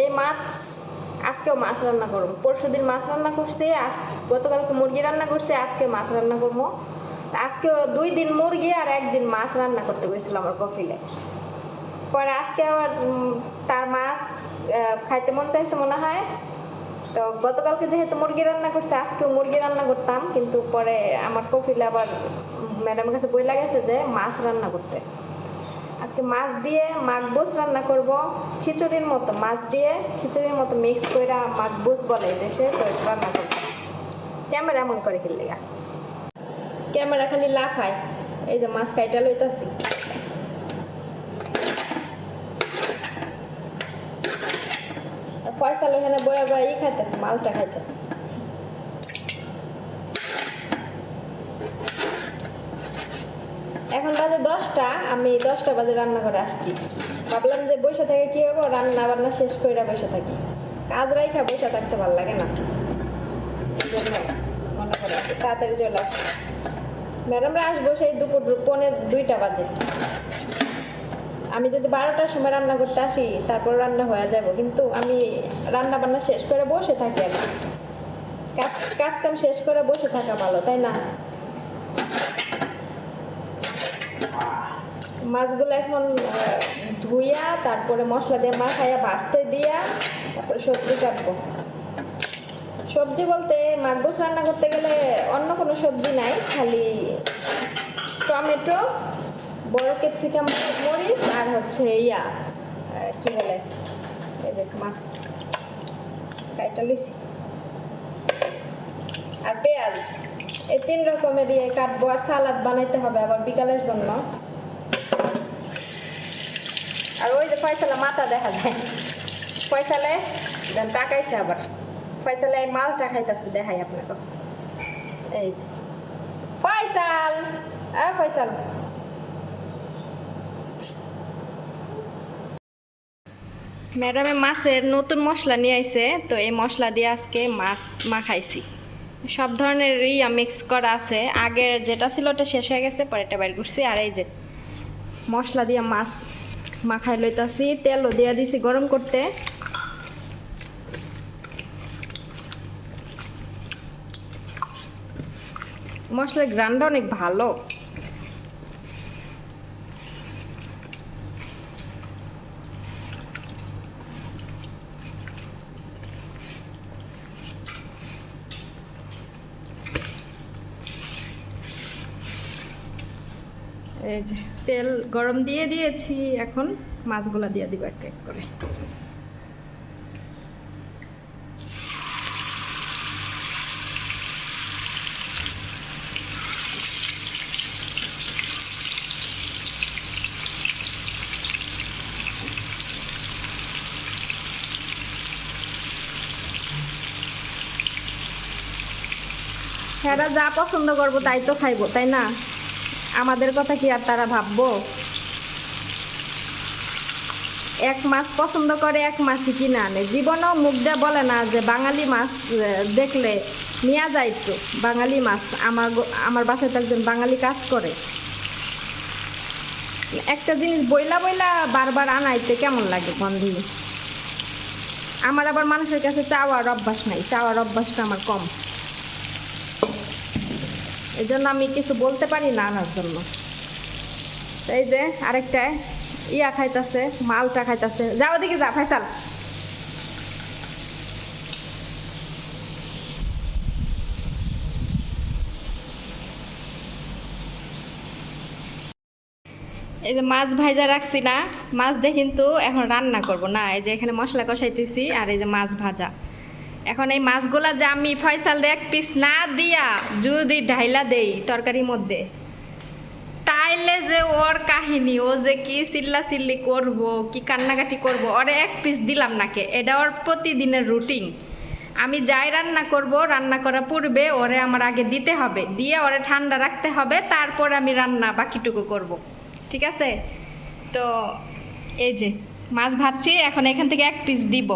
এই মাছ আজকেও মাছ রান্না করব। পরশু দিন মাছ রান্না করছি, আজ গতকালকে মুরগি রান্না করছি, আজকে মাছ রান্না করব। তা আজকে দুই দিন মুরগি আর একদিন মাছ রান্না করতে গেছিল আমার কফিলে। পরে আজকে আবার তার মাছ খাইতে মন চাইছে মনে হয়। তো গতকালকে যেহেতু মুরগি রান্না করছে আজকে মুরগি রান্না করতাম। কিন্তু পরে আমার কফিলে আবার ম্যাডামের কাছে বই লাগেছে যে মাছ রান্না করতে। আজকে মাছ দিয়ে মাগবুস রান্না করব। খিচুড়ির মতো মাছ দিয়ে খিচুড়ির মতো মিক্স করে মাগবুস বলে দেশে, তো রান্না করব। ক্যামেরা এমন করে খেললে ক্যামেরা খালি লাফায়। এই যে মাছ কাইটা লইতাছি। আর ফয়সাল ওখানে বয়া বয়া ই খাইতেছে, মালটা খাইতেছে এখন বাজে দশটা, আমি দশটা বাজে রান্না করে আসছি। ভাবলাম যে বসে থেকে কি হব? রান্না বান্না শেষ করে বসে থাকি। কাজ রাইখা বসে থাকতে ভালো লাগে না। তাড়াতাড়ি চলে আসি। ম্যাডামরা আসব সেই দুপুর পৌনে দুইটা বাজে। আমি যদি বারোটার সময় রান্না করতে আসি, তারপর রান্না হয়ে যাব। কিন্তু আমি রান্না বান্না শেষ করে বসে থাকি আর। কাজ কাজ কাম শেষ করে বসে থাকা ভালো, তাই না? মাছগুলো এখন ধুইয়া, তারপরে মশলা দিয়ে মাখাইয়া ভাজতে দিয়া, তারপরে সবজি কাটবো। সবজি বলতে মাগবুস রান্না করতে গেলে অন্য কোনো সবজি নাই, খালি টমেটো, বড় ক্যাপসিকাম, মরিচ আর হচ্ছে ইয়া কি বলে, এই যে মাছ কাইটা লইছি। আর পেঁয়াজ, এই তিন রকমের ইয়ে কাটবো, আর সালাদ বানাইতে হবে আবার বিকালের জন্য। আর ওই যে ফয়সালা মাথা দেখা যায়। ফয়সালে টাকাইছে আবার। ফয়সালে এই মালটা খাইতেছে দেখাই আপনাকে। এই যে। ফয়সাল! আ ফয়সাল! ম্যাডামে মাছের নতুন মশলা নিয়ে আইছে, তো এই মশলা দিয়ে আজকে মাছ মাখাইছি। সব ধরনের ইয়া মিক্স করা আছে। আগের যেটা ছিল ওটা শেষ হয়ে গেছে পরে এটা বাইর করছি। আর এই যে মশলা দিয়ে মাছ মাখাই লইতাছি তেলও দিয়া দিছি গরম করতে। মশলার গ্রান্ড অনেক ভালো। এই যে। তেল গরম দিয়ে দিয়েছি, এখন মাছগুলা দিয়ে দিব এক এক করে। হ্যাঁ যা পছন্দ করব তাই তো খাইবো, তাই না? আমাদের কথা কি আর তারা ভাববো? এক মাছ পছন্দ করে, এক মাছই কিনে আনে। জীবনেও মুখ দিয়ে বলে না যে বাঙালি মাছ দেখলে নিয়ে যায় তো বাঙালি মাছ আমার আমার বাসায় তো একজন বাঙালি কাজ করে। একটা জিনিস বইলা বইলা বারবার আনাইতে কেমন লাগে গন্ধি আমার আবার মানুষের কাছে চাওয়ার অভ্যাস নাই, চাওয়ার অভ্যাসটা আমার কম। জন্য আমি কিছু বলতে পারি না আনার জন্য। এই যে আরেকটা ইয়া খাইতেছে, মালটা খাইতাছে। যাও দিকে যা ফাইসাল এই যে মাছ ভাজা রাখছি না, মাছ দিয়ে কিন্তু এখন রান্না করব। না, এই যে এখানে মশলা কষাইতেছি, আর এই যে মাছ ভাজা। এখন এই মাছগুলা যে আমি ফয়সাল এক পিস না দিয়া যদি ঢাইলা দেই তরকারির মধ্যে, তাইলে যে ওর কাহিনী, ও যে কি চিল্লা চিল্লি করব, কি কান্নাকাটি করব, ওরে এক পিস দিলাম নাকে, এটা ওর প্রতিদিনের রুটিন আমি যাই রান্না করব, রান্না করার পূর্বে ওরে আমার আগে দিতে হবে, দিয়ে ওরে ঠান্ডা রাখতে হবে, তারপর আমি রান্না বাকিটুকু করব। ঠিক আছে? তো এই যে, মাছ ভাজছি, এখন এখান থেকে এক পিস দিব।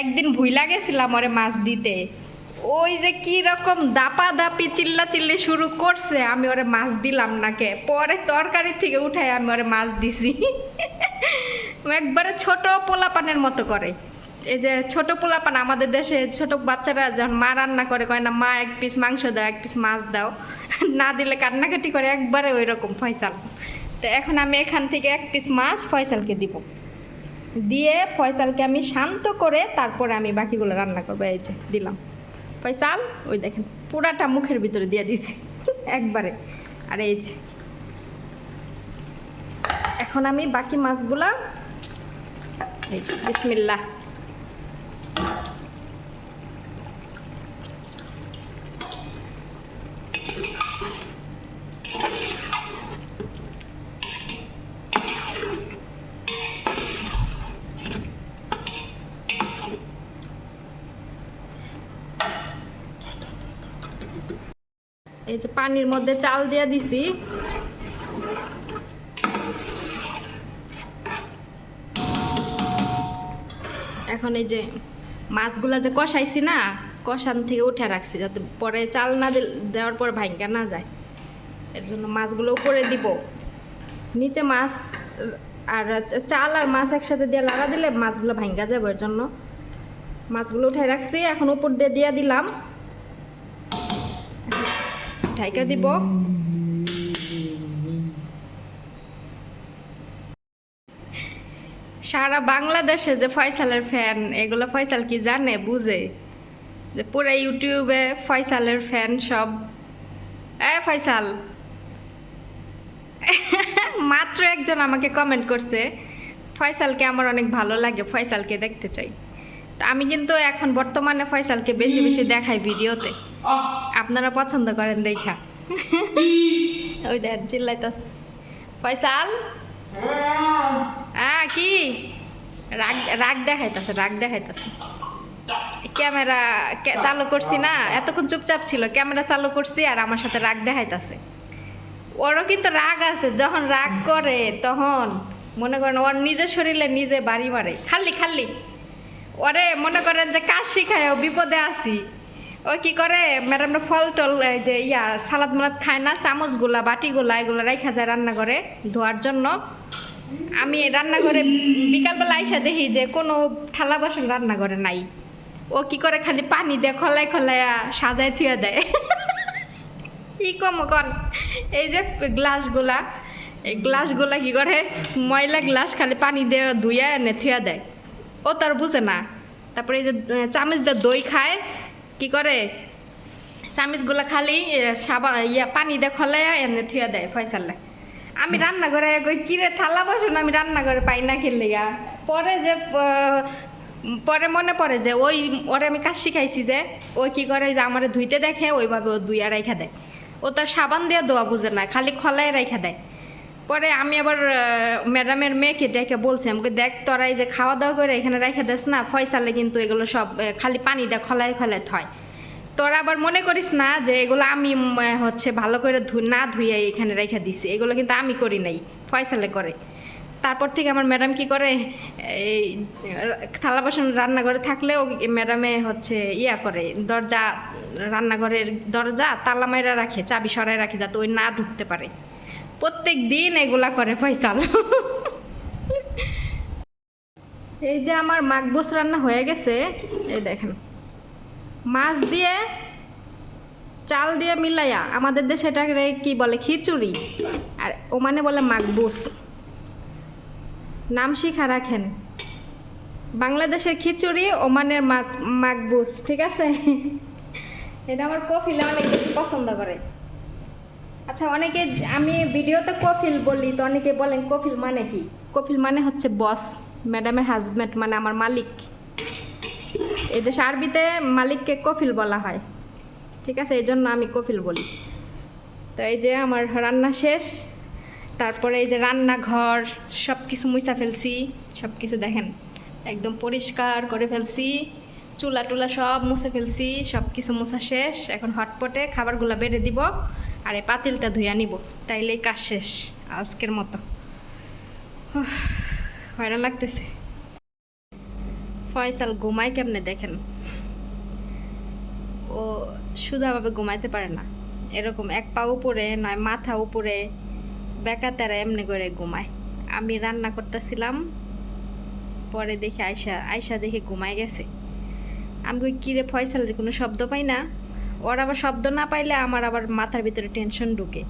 একদিন ভুইলা গেছিলাম ওরে মাছ দিতে। ওই যে কি রকম দাপা দাপি চিল্লা চিল্লি শুরু করছে, আমি ওরে মাছ দিলাম নাকে। পরে তরকারি থেকে উঠাই আমি ওরে মাছ দিছি। একবারে ছোট পোলাপানের মতো করে। এই যে ছোট পোলাপান আমাদের দেশে, ছোট বাচ্চারা যখন মা রান্না করে কয় না, মা, এক পিস মাংস দাও, এক পিস মাছ দাও। না দিলে কান্নাকাটি করে, একবারে ওই রকম ফয়সাল। তো এখন আমি এখান থেকে এক পিস মাছ ফয়সালকে দিব। দিয়ে ফয়সালকে আমি শান্ত করে তারপরে আমি বাকিগুলো রান্না করব এই যে দিলাম। ফয়সাল ওই দেখেন পুরাটা মুখের ভিতরে দিয়ে দিছি একবারে। আর এই যে এখন আমি বাকি মাছগুলা এই যে, এই যে পানির মধ্যে চাল দিয়ে দিছি। এখন এই যে মাছগুলা যে কষাইছি না, কষান থেকে উঠে রাখছি যাতে পরে চাল না দেওয়ার পর ভাঙ্গা না যায়। এর জন্য মাছগুলো উপরে দিব। নিচে মাছ আর চাল আর মাছ একসাথে দিয়ে লাগা দিলে মাছগুলো ভাঙ্গা যাবে এর জন্য। মাছগুলো উঠে রাখছি, এখন উপর দিয়ে দিয়ে দিলাম। ঢাইকা দিব সারা বাংলাদেশে যে ফয়সালের ফ্যান, এগুলো ফয়সাল কি জানে, বুঝে? যে পুরো ইউটিউবে ফয়সালের ফ্যান সব। এ ফয়সাল! মাত্র একজন আমাকে কমেন্ট করছে, ফয়সালকে আমার অনেক ভালো লাগে, ফয়সালকে দেখতে চাই। আমি কিন্তু এখন বর্তমানে ফয়সালকে বেশি বেশি দেখাই ভিডিওতে। আপনারা পছন্দ করেন দেখা। ওই দেখ চিল্লাইতাছে। ফয়সাল? হ্যাঁ। কি? রাগ রাগ দেখাইতাছে রাগ দেখাইতাছে। ক্যামেরা চালু করছি না। এতক্ষণ চুপচাপ ছিল ক্যামেরা চালু করছি আর আমার সাথে রাগ দেখাইতাছে। ওরও কিন্তু রাগ আছে যখন রাগ করে তখন। মনে করেন ওর নিজের শরীরে নিজে বাড়ি মারে। খাল্লি খালি। ওরে মনে করেন যে কাজ শিখায় ও বিপদে আছি। ও কি করে? ম্যাডামরা ফল টল যে ইয়া, সালাদ মালাদ খায় না, চামচগুলা, বাটিগুলা, এগুলো রাইখা যায় রান্না করে ধোয়ার জন্য। আমি রান্নাঘরে বিকালবেলা আইসা দেখি যে কোনো থালা বাসন রান্না রান্নাঘরে নাই। ও কি করে খালি পানি দিয়ে খলাই খলাইয়া সাজায় থুয়ে দেয়। কি কম কর এই যে গ্লাসগুলা, এই গ্লাসগুলা কি করে? ময়লা গ্লাস খালি পানি দিয়ে ধুইয়া এনে থুয়া দেয়। ও তার বুঝে না। তারপরে এই যে আহ, চামচ দিয়ে দই খায় কি করে? চামচগুলা খালি সাবা ইয়া পানি দিয়ে খলাইয়া এনে থুয়া দেয় ফয়সালে। আমি রান্না করে কই কিরে থালা বসুন? আমি রান্না করে পাই না খেললে গা পরে যে পরে মনে পড়ে যে ওই ওরে আমি কাজ শিখাইছি যে ওই কি করে যে আমার ধুইতে দেখে ওইভাবে ও দুইয়া রাইখা দেয়। ও তার সাবান দিয়ে দোয়া বুঝে না খালি খলাই রাইখা দেয়। পরে আমি আবার ম্যাডামের মেয়েকে ডেকে বলছি, আমাকে দেখ তোরা এই যে খাওয়া দাওয়া করে এখানে রেখে দিস না, ফয়সালে কিন্তু এগুলো সব খালি পানি দিয়ে খলাই খলাই থয়। তোরা আবার মনে করিস না যে এগুলো আমি হচ্ছে ভালো করে না ধুয়ে এখানে রেখে দিছি, এগুলো কিন্তু আমি করি নাই, ফয়সালে করে। তারপর থেকে আমার ম্যাডাম কি করে, এই, থালা বাসন রান্নাঘরে থাকলেও ম্যাডামে হচ্ছে ইয়া করে, দরজা, রান্নাঘরের দরজা তালা মাইরা রাখে, চাবি সরাই রাখে যাতে ওই না ঢুকতে পারে। প্রত্যেক দিন এগুলা করে ফয়সাল। এই যে আমার মাগবুস রান্না হয়ে গেছে, এই দেখেন। মাছ দিয়ে চাল দিয়ে মিলাইয়া আমাদের দেশে এটাকে কি বলে, খিচুড়ি, আর ওমানে বলে মাগবুস। নাম শিখা রাখেন। বাংলাদেশের খিচুড়ি, ওমানের মাছ, মাগবুস, ঠিক আছে? এটা আমার কফিলে অনেক বেশি পছন্দ করে। আচ্ছা অনেকে আমি ভিডিওতে কফিল বলি, তো অনেকে বলেন কফিল মানে কি? কফিল মানে হচ্ছে বস ম্যাডামের হাজব্যান্ড মানে আমার মালিক। এই দেশে আরবিতে মালিককে কফিল বলা হয়। ঠিক আছে, এই জন্য আমি কফিল বলি। তো এই যে আমার রান্না শেষ, তারপরে এই যে রান্নাঘর সব কিছু মুছা ফেলছি সব কিছু দেখেন, একদম পরিষ্কার করে ফেলছি, চুলা টুলা সব মুছে ফেলছি সব কিছু মোছা শেষ, এখন হটপটে খাবারগুলো বেড়ে দিব। আর এই পাতিলটা ধুইয়া নিব তাইলেই কাজ শেষ আজকের মতো। উফ, হয়রান লাগতেছে। ফয়সাল ঘুমায় কেমনে দেখেন? ও সুধাভাবে ঘুমাইতে পারে না। এরকম এক পা উপরে নয় মাথা উপরে বেকা তেরা এমনি করে ঘুমায়। আমি রান্না করতেছিলাম পরে দেখি আয়সা আয়সা দেখে ঘুমায় গেছে। আমি কিরে ফয়সালের কোনো শব্দ পাই না? ওর আবার শব্দ না পাইলে আমার আবার মাথার ভিতরে টেনশন ঢুকে।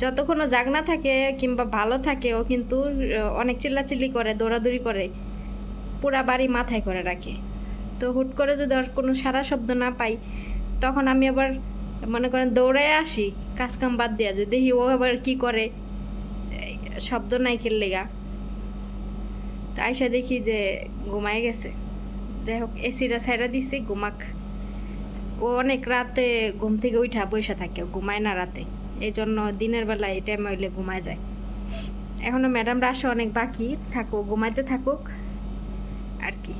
যতক্ষণ ও জাগনা থাকে কিংবা ভালো থাকে, ও কিন্তু অনেক চিল্লাচিল্লি করে, দৌড়াদৌড়ি করে, পুরা বাড়ি মাথায় করে রাখে। তো হুট করে যদি ওর কোনো সারা শব্দ না পাই, তখন আমি আবার মনে করেন দৌড়ায় আসি, কাজকাম বাদ দেওয়া যে দেখি ও আবার কি করে শব্দ নাই খেললে গা তো আইসা দেখি যে ঘুমায় গেছে। যাই হোক এসিরা ছাইড়া দিছি, ঘুমাক। ও অনেক রাতে ঘুম থেকে উঠা বসে থাকে, ঘুমায় না রাতে। এই জন্য দিনের বেলা এই টাইম হইলে ঘুমায় যায়। এখনও ম্যাডামরা আসে, অনেক বাকি, থাকুক, ঘুমাইতে থাকুক, আর কি।